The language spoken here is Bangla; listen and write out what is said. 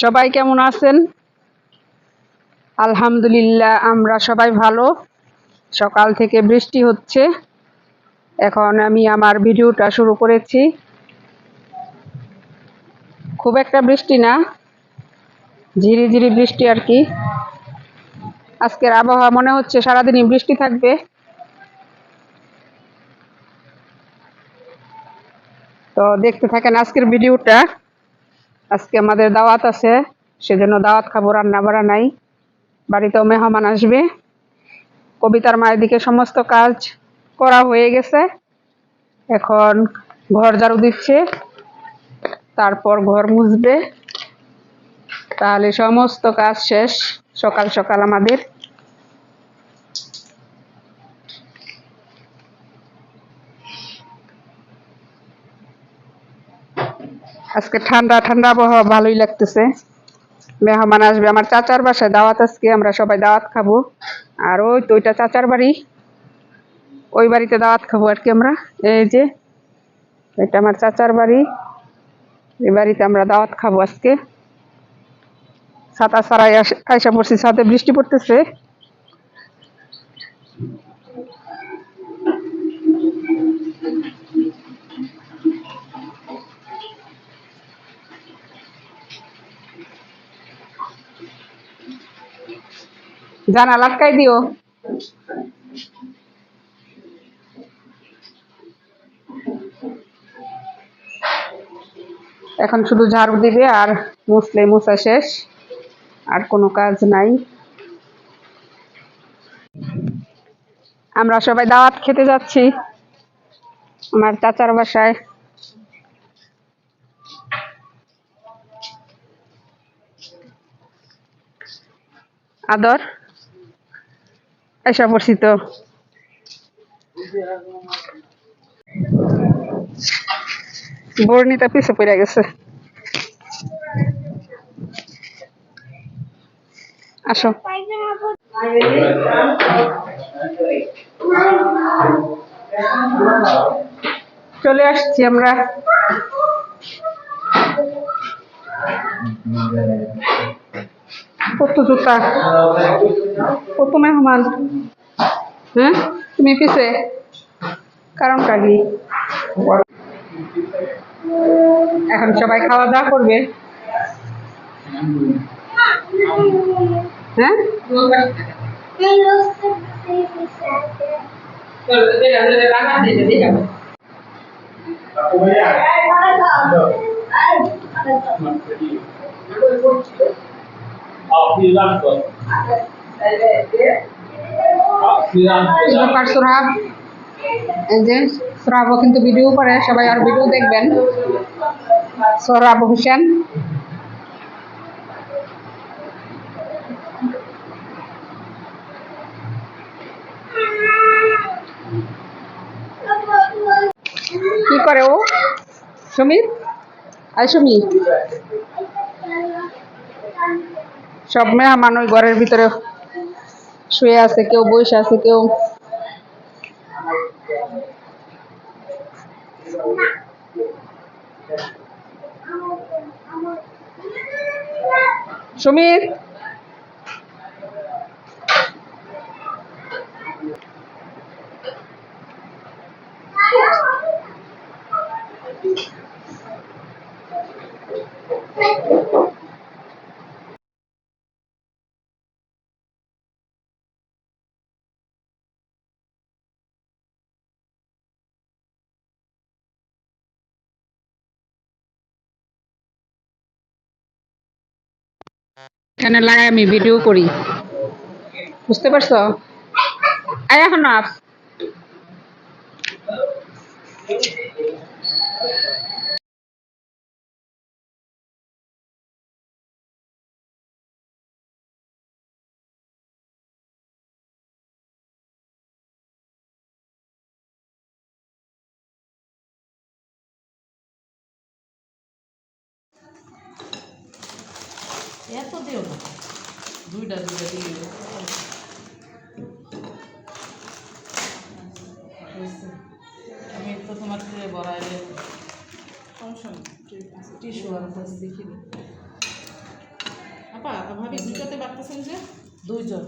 সবাই কেমন আছেন? আলহামদুলিল্লাহ, আমরা সবাই ভালো। সকাল থেকে বৃষ্টি হচ্ছে। এখন আমি আমার ভিডিওটা শুরু করেছি। খুব একটা বৃষ্টি না। ঝিরি ঝিরি বৃষ্টি আর কি। আজকের আবহাওয়া মনে হচ্ছে সারাদিনই বৃষ্টি থাকবে। তো দেখতে থাকেন আজকের ভিডিওটা। আজকে আমাদের দাওয়াত আছে, সেজন্য দাওয়াত খাব রান্না বাড়া নাই। বাড়িতেও মেহমান আসবে। কবিতার মায়ের দিকে সমস্ত কাজ করা হয়ে গেছে। এখন ঘর ঝাড়ু দিচ্ছে, তারপর ঘর মুছবে। তাহলে সমস্ত কাজ শেষ, সকাল সকাল আমাদের। আজকে ঠান্ডা ঠান্ডা আবহাওয়া ভালোই লাগতেছে। মেহমান আসবে। আমার চাচার বাসায় দাওয়াত আজকে, আমরা সবাই দাওয়াত খাব। আর ওই তো ওইটা চাচার বাড়ি। ওই বাড়িতে দাওয়াত খাব আর কি আমরা। এই যে, এটা আমার চাচার বাড়ি। এই বাড়িতে আমরা দাওয়াত খাব আজকে। ছাতা ছাড়াই আইসা পড়ছি, ছাদে বৃষ্টি পড়তেছে। জানালা লাটকাই দিও। এখন শুধু ঝাড়ু দিবে আর মুছলে মুছা শেষ, আর কোনো কাজ নাই। আমরা সবাই দাওয়াত খেতে যাচ্ছি আমার চাচার বাসায়। আদর। এসা পড়ছি তো বর্ণিতা পিছে পড়ে গেছে আসো চলে আসছি আমরা। কত জুতা কত মেহমান হ্যাঁ? তুমি পিছে? কারণটা কি? এখন সবাই খাওয়া দাওয়া করবে। হ্যাঁ? যে সোহাবও কিন্তু ভিডিও করে সবাই আর ভিডিও দেখবেন। সোহরাব হোসেন। কি করে ও? সমীর? আই সমীর। সব মেহমান ওই ঘরের ভিতরে শুয়ে আছে কেউ বসে আছে কেউ সমীর! এখানে লাগাই আমি ভিডিও করি। বুঝতে পারছ? আয় এখন আপ। এত দেও না। দুইটা দুইটা দিয়ে। আমি তো তোমার থেকে বড়াইলে টিস্যু আর দেখি আপা, ভাবি দুইটাতে বাড়তেছেন যে? দুইজন।